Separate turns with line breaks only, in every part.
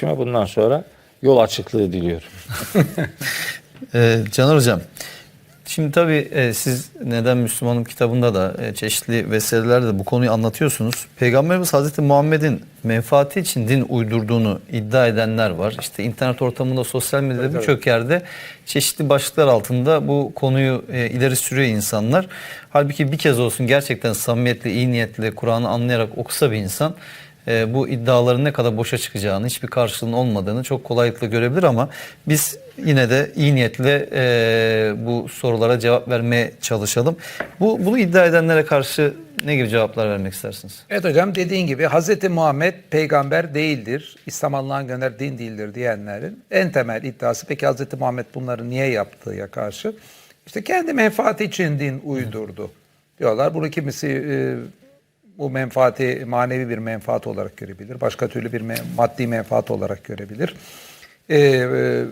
Şimdi bundan sonra yol açıklığı diliyorum.
Ee, Caner Hocam, şimdi tabii e, siz Neden Müslümanım kitabında da e, çeşitli vesilelerle de bu konuyu anlatıyorsunuz. Peygamberimiz Hazreti Muhammed'in menfaati için din uydurduğunu iddia edenler var. İşte internet ortamında, sosyal medyada birçok yerde çeşitli başlıklar altında bu konuyu e, ileri sürüyor insanlar. Halbuki bir kez olsun gerçekten samimiyetle, iyi niyetle Kur'an'ı anlayarak okusa bir insan e, bu iddiaların ne kadar boşa çıkacağını, hiçbir karşılığının olmadığını çok kolaylıkla görebilir ama biz yine de iyi niyetle e, bu sorulara cevap vermeye çalışalım. Bu bunu iddia edenlere karşı ne gibi cevaplar vermek istersiniz?
Evet hocam dediğin gibi Hz. Muhammed peygamber değildir. İslam Allah'ın gönder din değildir diyenlerin en temel iddiası peki Hz. Muhammed bunları niye yaptığıya karşı işte kendi menfaati için din uydurdu diyorlar. Bunu kimisi e, bu menfaati manevi bir menfaat olarak görebilir. Başka türlü bir me- maddi menfaat olarak görebilir. E, e,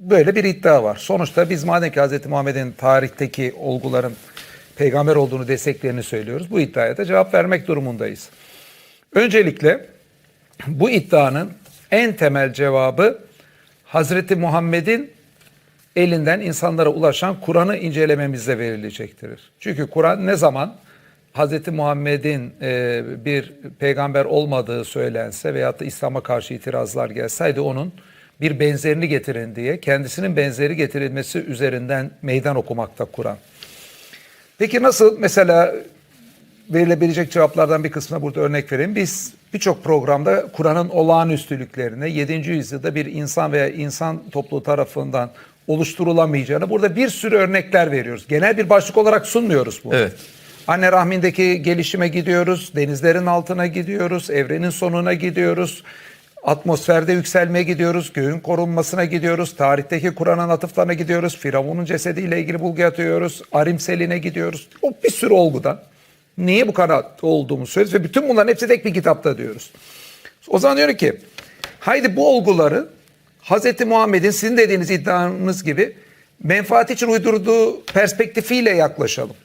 böyle bir iddia var. Sonuçta biz madem ki Hz. Muhammed'in tarihteki olguların peygamber olduğunu desteklerini söylüyoruz. Bu iddiaya da cevap vermek durumundayız. Öncelikle bu iddianın en temel cevabı Hazreti Muhammed'in elinden insanlara ulaşan Kur'an'ı incelememizle verilecektir. Çünkü Kur'an ne zaman Hazreti Muhammed'in e, bir peygamber olmadığı söylense veyahut da İslam'a karşı itirazlar gelseydi onun bir benzerini getirin diye kendisinin benzeri getirilmesi üzerinden meydan okumakta Kur'an. Peki nasıl mesela verilebilecek cevaplardan bir kısmına burada örnek vereyim. Biz birçok programda Kur'an'ın olağanüstülüklerine 7. yüzyılda bir insan veya insan topluluğu tarafından oluşturulamayacağını burada bir sürü örnekler veriyoruz. Genel bir başlık olarak sunmuyoruz bunu.
Evet.
Anne rahmindeki gelişime gidiyoruz, denizlerin altına gidiyoruz, evrenin sonuna gidiyoruz, atmosferde yükselmeye gidiyoruz, göğün korunmasına gidiyoruz, tarihteki Kur'an'ın atıflarına gidiyoruz, Firavun'un cesediyle ilgili bulgu atıyoruz, Arim Seline gidiyoruz. O bir sürü olgudan. Niye bu kadar olduğumu söylüyoruz ve bütün bunların hepsi tek bir kitapta diyoruz. O zaman diyor ki haydi bu olguları Hz. Muhammed'in sizin dediğiniz iddianız gibi menfaat için uydurduğu perspektifiyle yaklaşalım.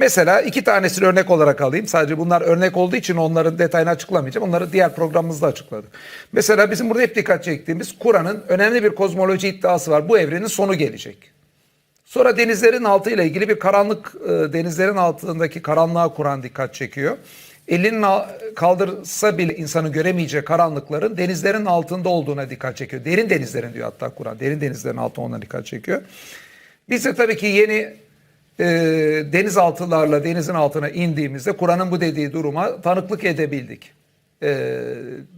Mesela iki tanesini örnek olarak alayım. Sadece bunlar örnek olduğu için onların detayını açıklamayacağım. Onları diğer programımızda açıkladık. Mesela bizim burada hep dikkat çektiğimiz Kur'an'ın önemli bir kozmoloji iddiası var. Bu evrenin sonu gelecek. Sonra denizlerin altı ile ilgili bir karanlık e, denizlerin altındaki karanlığa Kur'an dikkat çekiyor. Elinin al- kaldırsa bile insanı göremeyeceği karanlıkların denizlerin altında olduğuna dikkat çekiyor. Derin denizlerin diyor hatta Kur'an. Derin denizlerin altına ona dikkat çekiyor. Biz de tabii ki yeni e, denizaltılarla denizin altına indiğimizde Kur'an'ın bu dediği duruma tanıklık edebildik. E,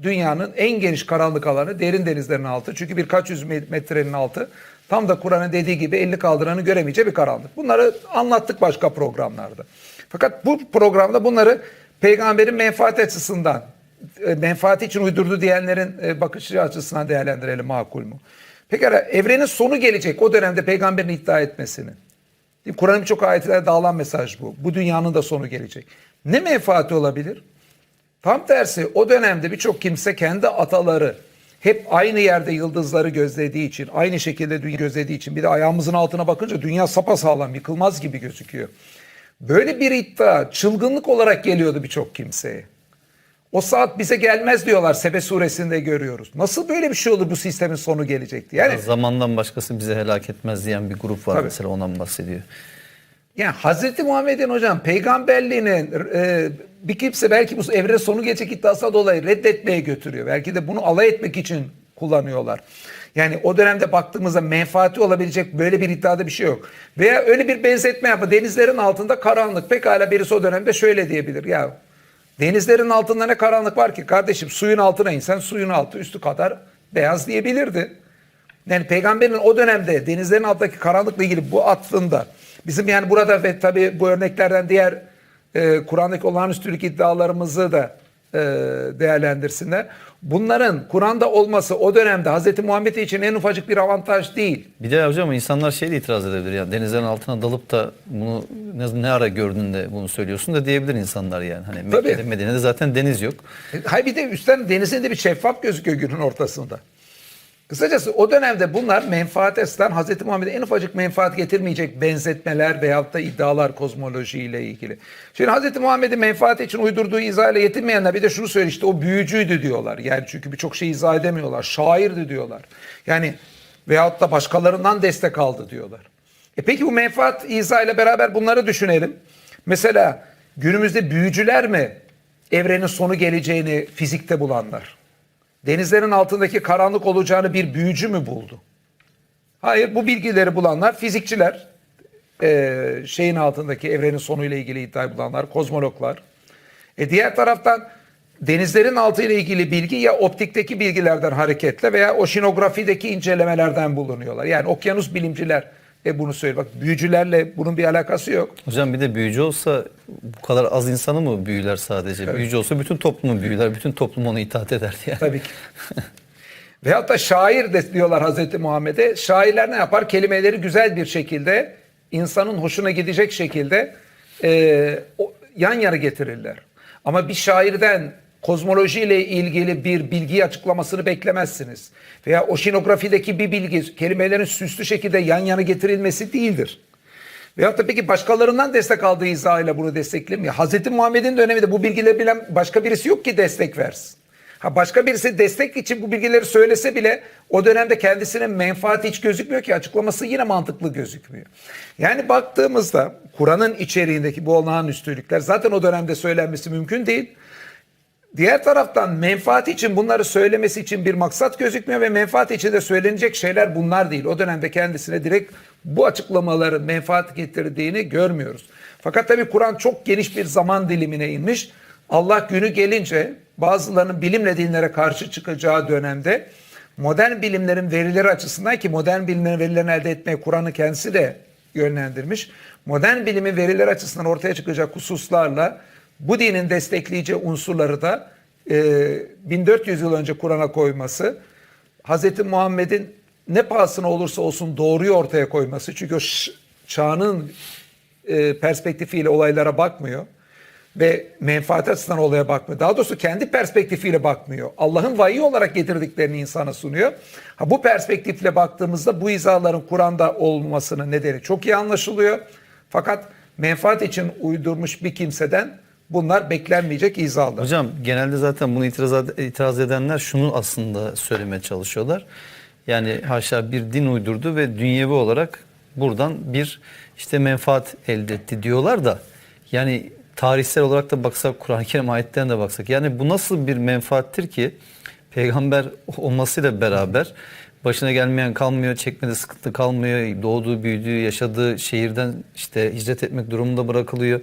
dünyanın en geniş karanlık alanı derin denizlerin altı. Çünkü birkaç yüz me- metrenin altı tam da Kur'an'ın dediği gibi 50 kaldıranı göremeyeceği bir karanlık. Bunları anlattık başka programlarda. Fakat bu programda bunları peygamberin menfaat açısından, e, menfaati için uydurdu diyenlerin e, bakış açısından değerlendirelim makul mu? Pekala evrenin sonu gelecek o dönemde peygamberin iddia etmesini. Kur'an'ın birçok ayetlerinde dağılan mesaj bu. Bu dünyanın da sonu gelecek. Ne menfaati olabilir? Tam tersi o dönemde birçok kimse kendi ataları hep aynı yerde yıldızları gözlediği için, aynı şekilde dünya gözlediği için bir de ayağımızın altına bakınca dünya sapasağlam yıkılmaz gibi gözüküyor. Böyle bir iddia çılgınlık olarak geliyordu birçok kimseye. O saat bize gelmez diyorlar Sebe suresinde görüyoruz. Nasıl böyle bir şey olur bu sistemin sonu gelecekti? Yani
Zamandan başkası bize helak etmez diyen bir grup var
Tabii.
mesela ondan bahsediyor.
Yani Hazreti Muhammed'in hocam peygamberliğini e, bir kimse belki bu evre sonu gelecek iddiasına dolayı reddetmeye götürüyor. Belki de bunu alay etmek için kullanıyorlar. Yani o dönemde baktığımızda menfaati olabilecek böyle bir iddiada bir şey yok. Veya öyle bir benzetme yapma. Denizlerin altında karanlık. Pekala birisi o dönemde şöyle diyebilir. Ya denizlerin altında ne karanlık var ki? Kardeşim suyun altına insen suyun altı üstü kadar beyaz diyebilirdi. Yani peygamberin o dönemde denizlerin altındaki karanlıkla ilgili bu atfında bizim yani burada ve tabii bu örneklerden diğer e, Kur'an'daki olağanüstülük iddialarımızı da e, değerlendirsinler. Bunların Kur'an'da olması o dönemde Hz. Muhammed için en ufacık bir avantaj değil.
Bir de hocam insanlar şey de itiraz edebilir yani denizlerin altına dalıp da bunu ne, ne ara gördün de bunu söylüyorsun da diyebilir insanlar yani. Hani
Tabii.
Medine'de zaten deniz yok.
E, Hayır bir de üstten denizin de bir şeffaf gözüküyor günün ortasında. Kısacası o dönemde bunlar menfaat açısından Hz. Muhammed'e en ufacık menfaat getirmeyecek benzetmeler veyahut da iddialar kozmoloji ile ilgili. Şimdi Hz. Muhammed'in menfaat için uydurduğu izah yetinmeyenler bir de şunu söylüyor işte o büyücüydü diyorlar. Yani çünkü birçok şey izah edemiyorlar. Şairdi diyorlar. Yani veyahut da başkalarından destek aldı diyorlar. E peki bu menfaat izah beraber bunları düşünelim. Mesela günümüzde büyücüler mi evrenin sonu geleceğini fizikte bulanlar? Denizlerin altındaki karanlık olacağını bir büyücü mü buldu? Hayır bu bilgileri bulanlar fizikçiler. Ee, şeyin altındaki evrenin sonuyla ilgili iddia bulanlar, kozmologlar. E diğer taraftan denizlerin altı ile ilgili bilgi ya optikteki bilgilerden hareketle veya oşinografideki incelemelerden bulunuyorlar. Yani okyanus bilimciler de bunu söylüyor. Bak büyücülerle bunun bir alakası yok.
Hocam bir de büyücü olsa bu kadar az insanı mı büyüler sadece? Büyücü olsa bütün toplumu büyüler, bütün toplum ona itaat ederdi yani.
Tabii ki. Veyahut da şair de diyorlar Hazreti Muhammed'e. Şairler ne yapar? Kelimeleri güzel bir şekilde, insanın hoşuna gidecek şekilde e, o, yan yana getirirler. Ama bir şairden kozmoloji ile ilgili bir bilgi açıklamasını beklemezsiniz. Veya oşinografideki bir bilgi kelimelerin süslü şekilde yan yana getirilmesi değildir. Veyahut da peki başkalarından destek aldığı izahıyla bunu desteklemiyor. Hazreti Muhammed'in döneminde bu bilgileri bilen başka birisi yok ki destek versin. Ha başka birisi destek için bu bilgileri söylese bile o dönemde kendisine menfaati hiç gözükmüyor ki açıklaması yine mantıklı gözükmüyor. Yani baktığımızda Kur'an'ın içeriğindeki bu olağanüstülükler zaten o dönemde söylenmesi mümkün değil. Diğer taraftan menfaat için bunları söylemesi için bir maksat gözükmüyor ve menfaat için de söylenecek şeyler bunlar değil. O dönemde kendisine direkt bu açıklamaların menfaat getirdiğini görmüyoruz. Fakat tabii Kur'an çok geniş bir zaman dilimine inmiş. Allah günü gelince bazılarının bilimle dinlere karşı çıkacağı dönemde modern bilimlerin verileri açısından ki modern bilimlerin verilerini elde etmeye Kur'an'ı kendisi de yönlendirmiş. Modern bilimin verileri açısından ortaya çıkacak hususlarla bu dinin destekleyici unsurları da e, 1400 yıl önce Kur'an'a koyması, Hz. Muhammed'in ne pahasına olursa olsun doğruyu ortaya koyması. Çünkü o çağının e, perspektifiyle olaylara bakmıyor ve menfaat açısından olaya bakmıyor. Daha doğrusu kendi perspektifiyle bakmıyor. Allah'ın vahiy olarak getirdiklerini insana sunuyor. Ha, bu perspektifle baktığımızda bu izahların Kur'an'da olmasının nedeni çok iyi anlaşılıyor. Fakat menfaat için uydurmuş bir kimseden bunlar beklenmeyecek izahlar.
Hocam genelde zaten bunu itiraz, itiraz edenler şunu aslında söylemeye çalışıyorlar. Yani haşa bir din uydurdu ve dünyevi olarak buradan bir işte menfaat elde etti diyorlar da yani tarihsel olarak da baksak Kur'an-ı Kerim ayetlerine de baksak yani bu nasıl bir menfaattir ki peygamber olmasıyla beraber başına gelmeyen kalmıyor, çekmede sıkıntı kalmıyor, doğduğu, büyüdüğü, yaşadığı şehirden işte hicret etmek durumunda bırakılıyor.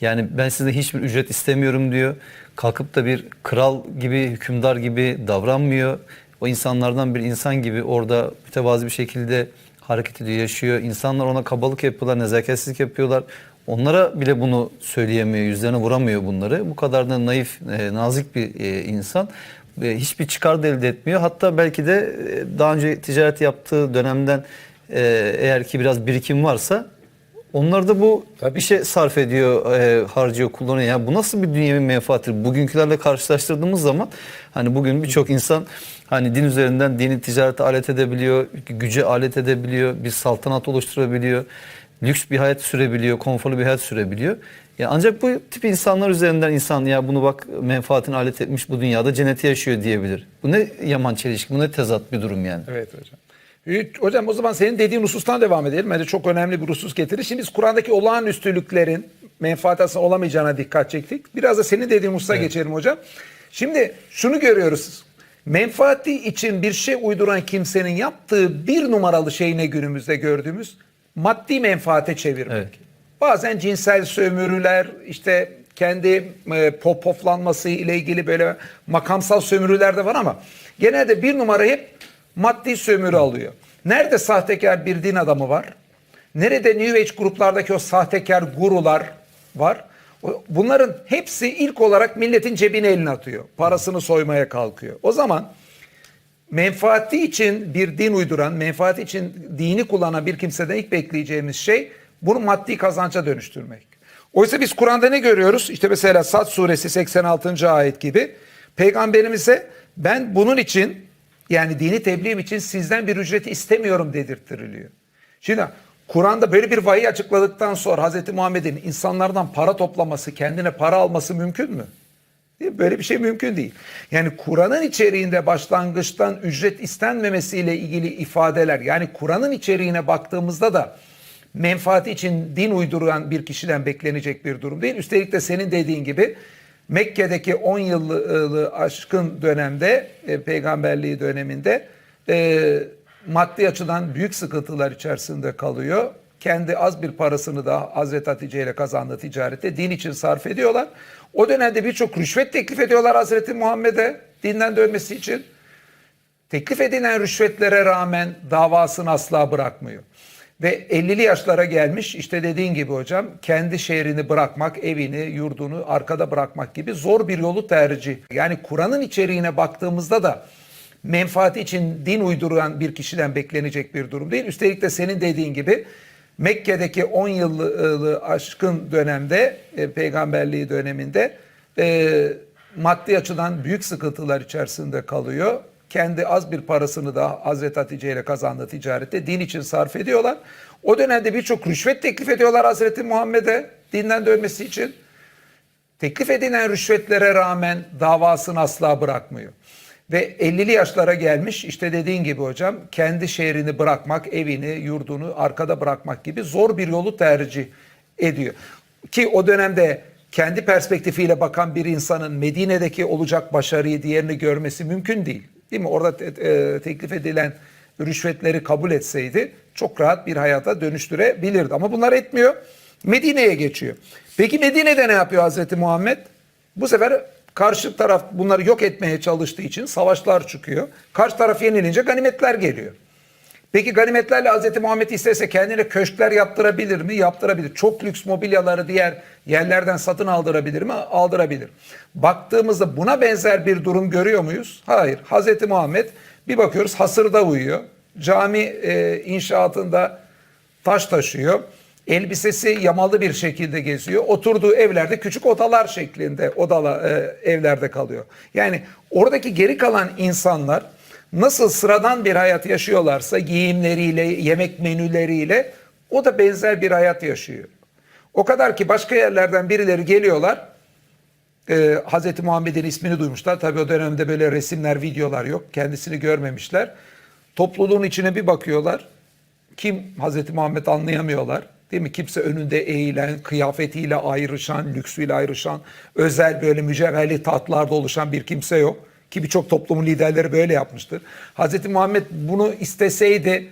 Yani ben sizden hiçbir ücret istemiyorum diyor. Kalkıp da bir kral gibi, hükümdar gibi davranmıyor. O insanlardan bir insan gibi orada mütevazi bir şekilde hareket ediyor, yaşıyor. İnsanlar ona kabalık yapıyorlar, nezaketsizlik yapıyorlar. Onlara bile bunu söyleyemiyor, yüzlerine vuramıyor bunları. Bu kadar da naif, e, nazik bir e, insan. E, hiçbir çıkar da elde etmiyor. Hatta belki de daha önce ticaret yaptığı dönemden eğer ki biraz birikim varsa onlar da bu işe sarf ediyor, e, harcıyor, kullanıyor. Yani bu nasıl bir dünyevi menfaattir? Bugünkülerle karşılaştırdığımız zaman hani bugün birçok insan hani din üzerinden dini ticarete alet edebiliyor, güce alet edebiliyor, bir saltanat oluşturabiliyor, lüks bir hayat sürebiliyor, konforlu bir hayat sürebiliyor. Ya ancak bu tip insanlar üzerinden insan ya bunu bak menfaatini alet etmiş bu dünyada cenneti yaşıyor diyebilir. Bu ne yaman çelişki, bu ne tezat bir durum yani.
Evet hocam. Hocam o zaman senin dediğin husustan devam edelim. Bence çok önemli bir husus getirir. Şimdi biz Kur'an'daki olağanüstülüklerin menfaat aslında olamayacağına dikkat çektik. Biraz da senin dediğin hususa geçelim hocam. Şimdi şunu görüyoruz. Menfaati için bir şey uyduran kimsenin yaptığı bir numaralı şey ne günümüzde gördüğümüz? Maddi menfaate çevirmek.
Evet.
Bazen cinsel sömürüler, işte kendi e, popoflanması ile ilgili böyle makamsal sömürüler de var ama genelde bir numara hep maddi sömürü alıyor. Nerede sahtekar bir din adamı var? Nerede New Age gruplardaki o sahtekar gurular var? Bunların hepsi ilk olarak milletin cebine elini atıyor. Parasını soymaya kalkıyor. O zaman menfaati için bir din uyduran, menfaati için dini kullanan bir kimseden ilk bekleyeceğimiz şey bunu maddi kazanca dönüştürmek. Oysa biz Kur'an'da ne görüyoruz? İşte mesela Sad suresi 86. ayet gibi peygamberimize ben bunun için Yani dini tebliğim için sizden bir ücret istemiyorum dedirttiriliyor. Şimdi Kur'an'da böyle bir vahiy açıkladıktan sonra Hz. Muhammed'in insanlardan para toplaması, kendine para alması mümkün mü? Böyle bir şey mümkün değil. Yani Kur'an'ın içeriğinde başlangıçtan ücret istenmemesiyle ilgili ifadeler yani Kur'an'ın içeriğine baktığımızda da menfaati için din uyduran bir kişiden beklenecek bir durum değil. Üstelik de senin dediğin gibi Mekke'deki 10 yıllık aşkın dönemde, e, peygamberliği döneminde e, maddi açıdan büyük sıkıntılar içerisinde kalıyor. Kendi az bir parasını da Hazreti Hatice ile kazandığı ticarette din için sarf ediyorlar. O dönemde birçok rüşvet teklif ediyorlar Hazreti Muhammed'e dinden dönmesi için. Teklif edilen rüşvetlere rağmen davasını asla bırakmıyor. Ve 50'li yaşlara gelmiş işte dediğin gibi hocam kendi şehrini bırakmak, evini, yurdunu arkada bırakmak gibi zor bir yolu tercih. Yani Kur'an'ın içeriğine baktığımızda da menfaati için din uyduran bir kişiden beklenecek bir durum değil. Üstelik de senin dediğin gibi Mekke'deki 10 yıllık aşkın dönemde, e, peygamberliği döneminde e, maddi açıdan büyük sıkıntılar içerisinde kalıyor. Kendi az bir parasını da Hazreti Hatice ile kazandığı ticarette din için sarf ediyorlar. O dönemde birçok rüşvet teklif ediyorlar Hazreti Muhammed'e dinden dönmesi için. Teklif edilen rüşvetlere rağmen davasını asla bırakmıyor. Ve 50'li yaşlara gelmiş işte dediğin gibi hocam kendi şehrini bırakmak, evini, yurdunu arkada bırakmak gibi zor bir yolu tercih ediyor. Ki o dönemde kendi perspektifiyle bakan bir insanın Medine'deki olacak başarıyı diğerini görmesi mümkün değil. Değil mi? Orada te- e, teklif edilen rüşvetleri kabul etseydi çok rahat bir hayata dönüştürebilirdi. Ama bunlar etmiyor. Medine'ye geçiyor. Peki Medine'de ne yapıyor Hazreti Muhammed? Bu sefer karşı taraf bunları yok etmeye çalıştığı için savaşlar çıkıyor. Karşı taraf yenilince ganimetler geliyor. Peki ganimetlerle Hazreti Muhammed istese kendine köşkler yaptırabilir mi? Yaptırabilir. Çok lüks mobilyaları diğer yerlerden satın aldırabilir mi? Aldırabilir. Baktığımızda buna benzer bir durum görüyor muyuz? Hayır. Hazreti Muhammed bir bakıyoruz hasırda uyuyor. Cami e, inşaatında taş taşıyor. Elbisesi yamalı bir şekilde geziyor. Oturduğu evlerde küçük odalar şeklinde odala e, evlerde kalıyor. Yani oradaki geri kalan insanlar nasıl sıradan bir hayat yaşıyorlarsa giyimleriyle, yemek menüleriyle o da benzer bir hayat yaşıyor. O kadar ki başka yerlerden birileri geliyorlar. Ee, Hazreti Muhammed'in ismini duymuşlar. Tabii o dönemde böyle resimler, videolar yok. Kendisini görmemişler. Topluluğun içine bir bakıyorlar. Kim Hazreti Muhammed anlayamıyorlar. Değil mi? Kimse önünde eğilen, kıyafetiyle ayrışan, lüksüyle ayrışan, özel böyle mücevherli tatlarda oluşan bir kimse yok. Ki birçok toplumun liderleri böyle yapmıştır. Hazreti Muhammed bunu isteseydi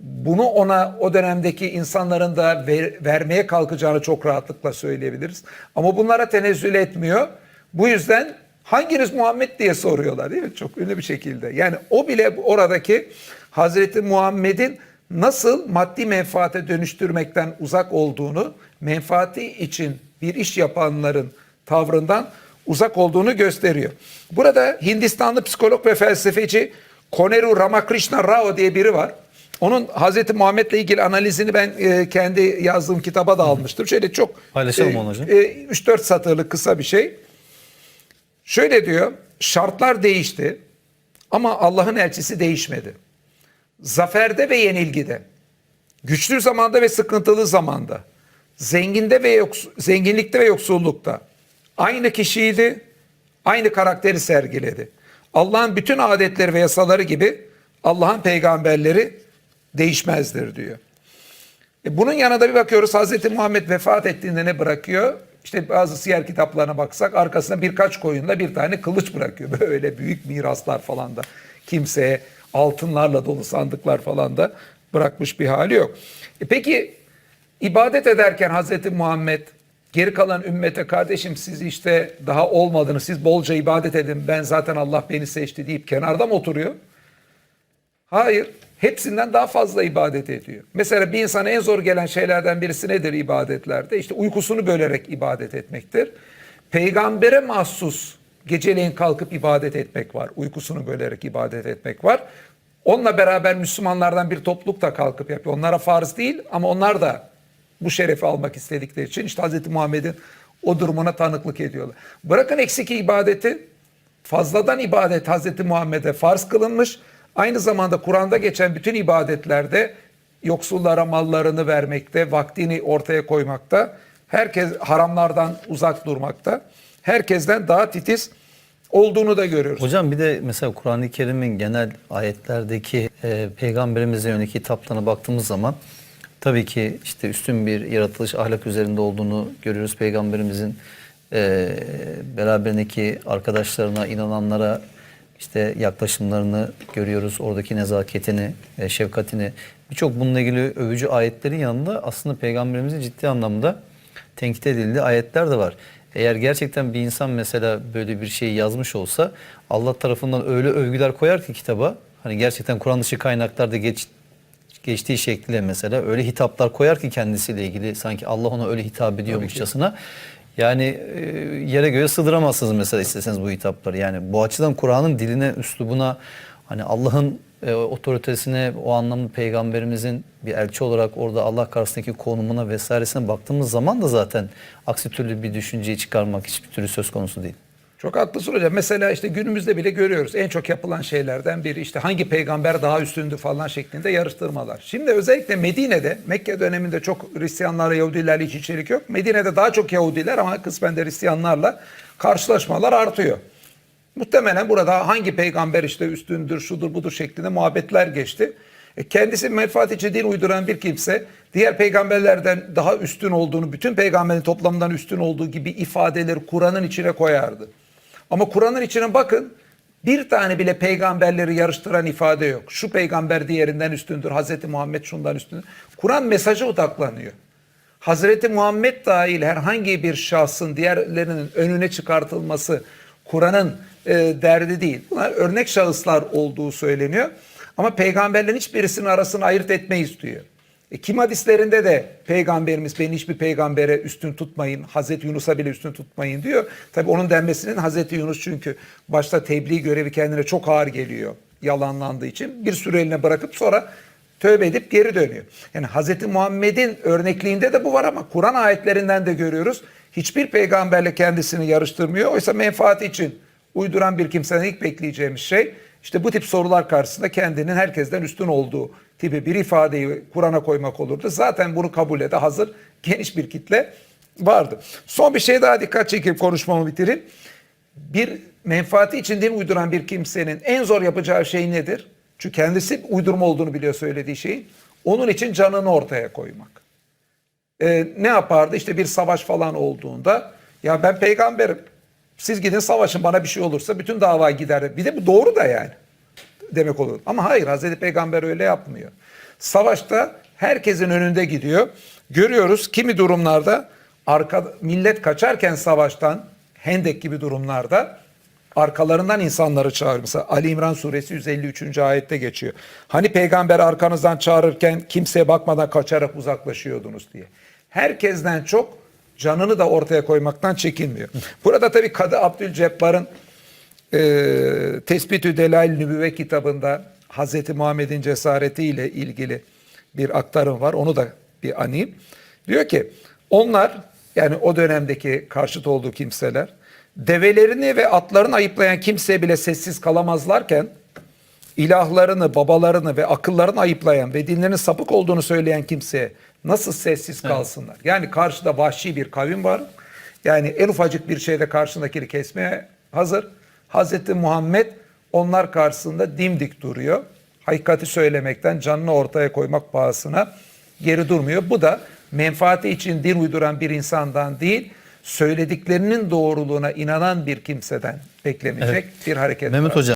bunu ona o dönemdeki insanların da ver- vermeye kalkacağını çok rahatlıkla söyleyebiliriz. Ama bunlara tenezzül etmiyor. Bu yüzden hanginiz Muhammed diye soruyorlar değil mi? Çok ünlü bir şekilde. Yani o bile oradaki Hazreti Muhammed'in nasıl maddi menfaate dönüştürmekten uzak olduğunu, menfaati için bir iş yapanların tavrından uzak olduğunu gösteriyor. Burada Hindistanlı psikolog ve felsefeci Koneru Ramakrishna Rao diye biri var. Onun Hazreti Muhammed'le ilgili analizini ben e, kendi yazdığım kitaba da almıştım. Şöyle çok
Paylaşalım onu hocam.
e, 3-4 satırlık kısa bir şey. Şöyle diyor, şartlar değişti ama Allah'ın elçisi değişmedi. Zaferde ve yenilgide, güçlü zamanda ve sıkıntılı zamanda, zenginde ve yoks- zenginlikte ve yoksullukta aynı kişiydi, aynı karakteri sergiledi. Allah'ın bütün adetleri ve yasaları gibi Allah'ın peygamberleri değişmezdir diyor. E bunun yanında bir bakıyoruz Hazreti Muhammed vefat ettiğinde ne bırakıyor? İşte bazı siyer kitaplarına baksak arkasına birkaç koyunla bir tane kılıç bırakıyor. Böyle büyük miraslar falan da kimseye altınlarla dolu sandıklar falan da bırakmış bir hali yok. E peki ibadet ederken Hazreti Muhammed geri kalan ümmete kardeşim siz işte daha olmadınız siz bolca ibadet edin ben zaten Allah beni seçti deyip kenarda mı oturuyor? Hayır. Hepsinden daha fazla ibadet ediyor. Mesela bir insana en zor gelen şeylerden birisi nedir ibadetlerde? İşte uykusunu bölerek ibadet etmektir. Peygambere mahsus geceleyin kalkıp ibadet etmek var. Uykusunu bölerek ibadet etmek var. Onunla beraber Müslümanlardan bir topluluk da kalkıp yapıyor. Onlara farz değil ama onlar da bu şerefi almak istedikleri için işte Hz. Muhammed'in o durumuna tanıklık ediyorlar. Bırakın eksik ibadeti fazladan ibadet Hazreti Muhammed'e farz kılınmış Aynı zamanda Kur'an'da geçen bütün ibadetlerde yoksullara mallarını vermekte, vaktini ortaya koymakta, herkes haramlardan uzak durmakta, herkesten daha titiz olduğunu da görüyoruz.
Hocam bir de mesela Kur'an-ı Kerim'in genel ayetlerdeki e, peygamberimize yönelik hitaplarına baktığımız zaman tabii ki işte üstün bir yaratılış ahlak üzerinde olduğunu görüyoruz. Peygamberimizin e, beraberindeki arkadaşlarına, inananlara işte yaklaşımlarını görüyoruz. Oradaki nezaketini, e, şefkatini. Birçok bununla ilgili övücü ayetlerin yanında aslında peygamberimizin ciddi anlamda tenkit edildiği ayetler de var. Eğer gerçekten bir insan mesela böyle bir şey yazmış olsa Allah tarafından öyle övgüler koyar ki kitaba hani gerçekten Kur'an dışı kaynaklarda geç, geçtiği şekliyle mesela öyle hitaplar koyar ki kendisiyle ilgili sanki Allah ona öyle hitap ediyormuşçasına. Yani e, yere göğe sığdıramazsınız mesela isteseniz bu hitapları. Yani bu açıdan Kur'an'ın diline, üslubuna hani Allah'ın e, otoritesine o anlamda peygamberimizin bir elçi olarak orada Allah karşısındaki konumuna vesairesine baktığımız zaman da zaten aksi türlü bir düşünceyi çıkarmak hiçbir türlü söz konusu değil.
Çok haklısın hocam. Mesela işte günümüzde bile görüyoruz. En çok yapılan şeylerden biri işte hangi peygamber daha üstündü falan şeklinde yarıştırmalar. Şimdi özellikle Medine'de, Mekke döneminde çok Hristiyanlarla Yahudilerle hiç içerik yok. Medine'de daha çok Yahudiler ama kısmen de Hristiyanlarla karşılaşmalar artıyor. Muhtemelen burada hangi peygamber işte üstündür, şudur budur şeklinde muhabbetler geçti. E kendisi menfaat için din uyduran bir kimse diğer peygamberlerden daha üstün olduğunu, bütün peygamberin toplamından üstün olduğu gibi ifadeleri Kur'an'ın içine koyardı. Ama Kur'an'ın içine bakın bir tane bile peygamberleri yarıştıran ifade yok. Şu peygamber diğerinden üstündür, Hazreti Muhammed şundan üstündür. Kur'an mesaja odaklanıyor. Hazreti Muhammed dahil herhangi bir şahsın diğerlerinin önüne çıkartılması Kur'an'ın e, derdi değil. Bunlar örnek şahıslar olduğu söyleniyor. Ama peygamberlerin hiçbirisinin arasını ayırt etmeyiz diyor. E, kim hadislerinde de peygamberimiz beni hiçbir peygambere üstün tutmayın, Hazreti Yunus'a bile üstün tutmayın diyor. Tabi onun denmesinin Hazreti Yunus çünkü başta tebliğ görevi kendine çok ağır geliyor yalanlandığı için bir süreliğine bırakıp sonra tövbe edip geri dönüyor. Yani Hazreti Muhammed'in örnekliğinde de bu var ama Kur'an ayetlerinden de görüyoruz. Hiçbir peygamberle kendisini yarıştırmıyor. Oysa menfaati için uyduran bir kimseden ilk bekleyeceğimiz şey işte bu tip sorular karşısında kendinin herkesten üstün olduğu tipi bir ifadeyi Kur'an'a koymak olurdu. Zaten bunu kabul ede hazır geniş bir kitle vardı. Son bir şey daha dikkat çekip konuşmamı bitireyim. Bir menfaati için din uyduran bir kimsenin en zor yapacağı şey nedir? Çünkü kendisi uydurma olduğunu biliyor söylediği şeyin. Onun için canını ortaya koymak. Ee, ne yapardı? İşte bir savaş falan olduğunda ya ben peygamberim. Siz gidin savaşın bana bir şey olursa bütün dava gider. Bir de bu doğru da yani demek olur. Ama hayır Hazreti Peygamber öyle yapmıyor. Savaşta herkesin önünde gidiyor. Görüyoruz kimi durumlarda arka, millet kaçarken savaştan Hendek gibi durumlarda arkalarından insanları çağırır. Mesela Ali İmran suresi 153. ayette geçiyor. Hani peygamber arkanızdan çağırırken kimseye bakmadan kaçarak uzaklaşıyordunuz diye. Herkesten çok canını da ortaya koymaktan çekinmiyor. Burada tabii Kadı Abdülcebbar'ın e, Tespitü Delail Nübüvve kitabında Hazreti Muhammed'in cesaretiyle ilgili bir aktarım var. Onu da bir anayım. Diyor ki onlar yani o dönemdeki karşıt olduğu kimseler develerini ve atlarını ayıplayan kimseye bile sessiz kalamazlarken ilahlarını, babalarını ve akıllarını ayıplayan ve dinlerinin sapık olduğunu söyleyen kimseye nasıl sessiz kalsınlar? Yani karşıda vahşi bir kavim var. Yani en ufacık bir şeyde karşındakini kesmeye hazır. Hazreti Muhammed onlar karşısında dimdik duruyor. Hakikati söylemekten canını ortaya koymak pahasına geri durmuyor. Bu da menfaati için din uyduran bir insandan değil, söylediklerinin doğruluğuna inanan bir kimseden beklenecek bir hareket
Mehmet
var.
Hocam